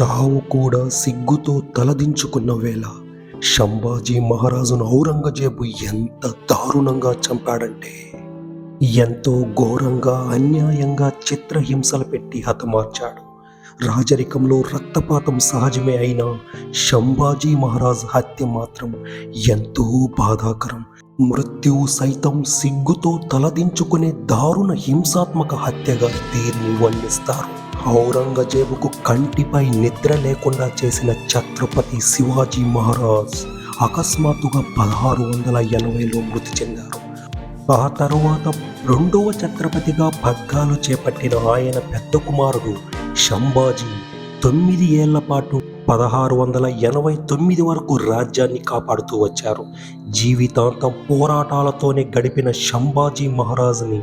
చావు కూడా సిగ్గుతో తలదించుకున్న వేళ శంభాజీ మహారాజును ఔరంగజేబు ఎంత దారుణంగా చంపాడంటే ఎంతో ఘోరంగా అన్యాయంగా చిత్రహింసలు పెట్టి హతమార్చాడు. రాజరికంలో రక్తపాతం సహజమే అయినా శంభాజీ మహారాజ్ హత్య మాత్రం ఎంతో బాధాకరం. మృత్యువు సైతం సిగ్గుతో తలదించుకునే దారుణ హింసాత్మక హత్యగా దీన్ని వర్ణిస్తారు. ఔరంగజేబుకు కంటిపై నిద్ర లేకుండా చేసిన ఛత్రపతి శివాజీ మహారాజ్ అకస్మాత్తుగా పదహారు వందల ఎనభైలో మృతి చెందారు. ఆ తరువాత రెండవ ఛత్రపతిగా పగ్గాలు చేపట్టిన ఆయన పెద్ద కుమారుడు శంభాజీ తొమ్మిది ఏళ్ళ పాటు పదహారు వందల ఎనభై తొమ్మిది వరకు రాజ్యాన్ని కాపాడుతూ వచ్చారు. జీవితాంతం పోరాటాలతోనే గడిపిన శంభాజీ మహారాజుని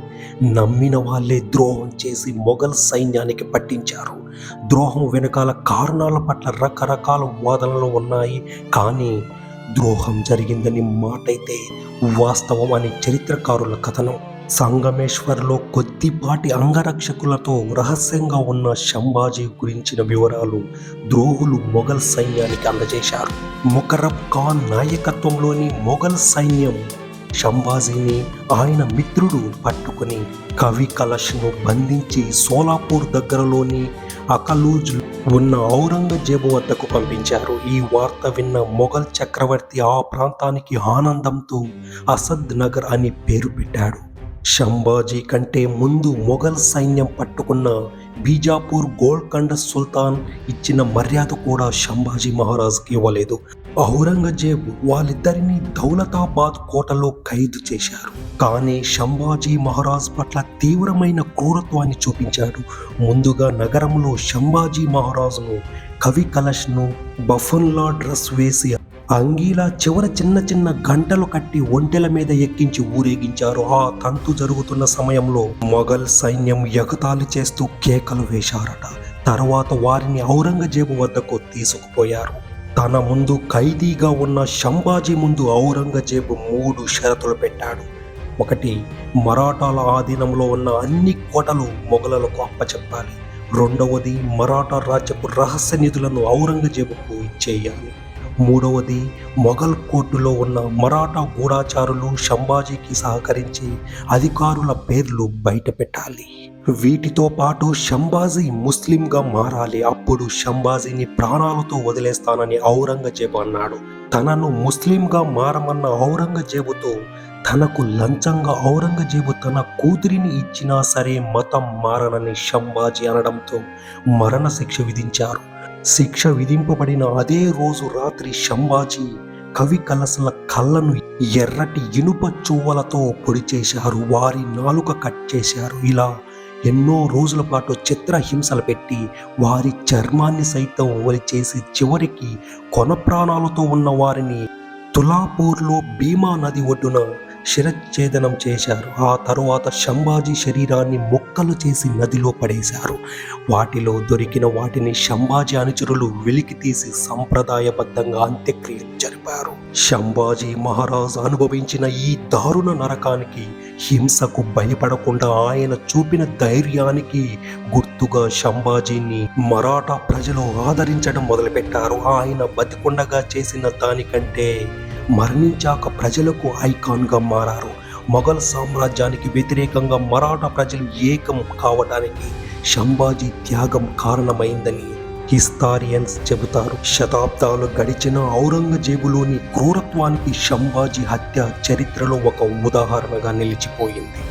నమ్మిన వాళ్ళే ద్రోహం చేసి మొఘల్ సైన్యానికి పట్టించారు. ద్రోహం వెనకాల కారణాల పట్ల రకరకాల వాదనలు ఉన్నాయి. కానీ ద్రోహం జరిగిందని మాటైతే వాస్తవం అని చరిత్రకారుల కథనం. సంగమేశ్వర్లో కొద్దిపాటి అంగరక్షకులతో రహస్యంగా ఉన్న శంభాజీ గురించిన వివరాలు ద్రోహులు మొఘల్ సైన్యానికి అందజేశారు. ముకరబ్ ఖాన్ నాయకత్వంలోని మొఘల్ సైన్యం శంభాజీని ఆయన మిత్రుడు పట్టుకుని కవి కలష్ను బంధించి సోలాపూర్ దగ్గరలోని అకలూజ్ ఉన్న ఔరంగజేబు వద్దకు పంపించారు. ఈ వార్త విన్న మొఘల్ చక్రవర్తి ఆ ప్రాంతానికి ఆనందంతో అసద్ నగర్ అని పేరు పెట్టాడు. షంబాజీ కంటే ముందు మొఘల్ సైన్యం పట్టుకున్న బీజాపూర్ గోల్కొండ సుల్తాన్ ఇచ్చిన మర్యాద కూడా షంబాజీ మహారాజుకి ఇవ్వలేదు. ఔరంగజేబ్ వాళ్ళిద్దరిని దౌలతాబాద్ కోటలో ఖైదు చేశారు. కానీ శంభాజీ మహారాజ్ పట్ల తీవ్రమైన క్రూరత్వాన్ని చూపించాడు. ముందుగా నగరంలో షంబాజీ మహారాజును కవి కలష్ను బఫన్లా డ్రెస్ వేసి అంగీలా చివర చిన్న చిన్న గంటలు కట్టి ఒంటెల మీద ఎక్కించి ఊరేగించారు. ఆ తంతు జరుగుతున్న సమయంలో మొఘల్ సైన్యం ఎగతాళి చేస్తూ కేకలు వేశారట. తర్వాత వారిని ఔరంగజేబు వద్దకు తీసుకుపోయారు. తన ముందు ఖైదీగా ఉన్న శంభాజీ ముందు ఔరంగజేబు మూడు షరతులు పెట్టాడు. ఒకటి మరాఠాల ఆధీనంలో ఉన్న అన్ని కోటలు మొఘలులకు అప్పచెప్పాలి. రెండవది మరాఠా రాజ్యపు రహస్య నిధులను ఔరంగజేబుకు ఇచ్చేయాలి. మూడవది మొఘల్ కోర్టులో ఉన్న మరాఠా గూఢాచారులు శంభాజీకి సహకరించి అధికారుల పేర్లు బయటపెట్టాలి. వీటితో పాటు షంబాజీ ముస్లింగా మారాలి. అప్పుడు షంబాజీని ప్రాణాలతో వదిలేస్తానని ఔరంగజేబు అన్నాడు. తనను ముస్లింగా మారమన్న ఔరంగజేబుతో తనకు లంచంగా ఔరంగజేబు తన కూతురిని ఇచ్చినా సరే మతం మారనని శంభాజీ అనడంతో మరణశిక్ష విధించారు. శిక్ష విధింపబడిన అదే రోజు రాత్రి శంభాజీ కవి కలసల కళ్ళను ఎర్రటి ఇనుప చువ్వలతో పొడి చేశారు. వారి నాలుక కట్ చేశారు. ఇలా ఎన్నో రోజుల పాటు చిత్రహింసలు పెట్టి వారి చర్మాన్ని సైతం చేసి చివరికి కొన ప్రాణాలతో ఉన్న వారిని తులాపూర్లో భీమా నది ఒడ్డున శిరచ్ఛేదనం చేశారు. ఆ తరువాత శంభాజీ శరీరాన్ని ముక్కలు చేసి నదిలో పడేశారు. వాటిలో దొరికిన వాటిని శంభాజీ అనుచరులు వెలికి తీసి సంప్రదాయబద్ధంగా అంత్యక్రియలు జరిపారు. శంభాజీ మహారాజు అనుభవించిన ఈ దారుణ నరకానికి హింసకు భయపడకుండా ఆయన చూపిన ధైర్యానికి గుర్తుగా శంభాజీని మరాఠా ప్రజలు ఆదరించడం మొదలుపెట్టారు. ఆయన బతికుండగా చేసిన దానికంటే మరణించాక ప్రజలకు ఐకాన్గా మారారు. మొఘల్ సామ్రాజ్యానికి వ్యతిరేకంగా మరాఠా ప్రజలు ఏకం కావడానికి శంభాజీ త్యాగం కారణమైందని హిస్టారియన్స్ చెబుతారు. శతాబ్దాలు గడిచిన ఔరంగజేబులోని క్రూరత్వానికి శంభాజీ హత్య చరిత్రలో ఒక ఉదాహరణగా నిలిచిపోయింది.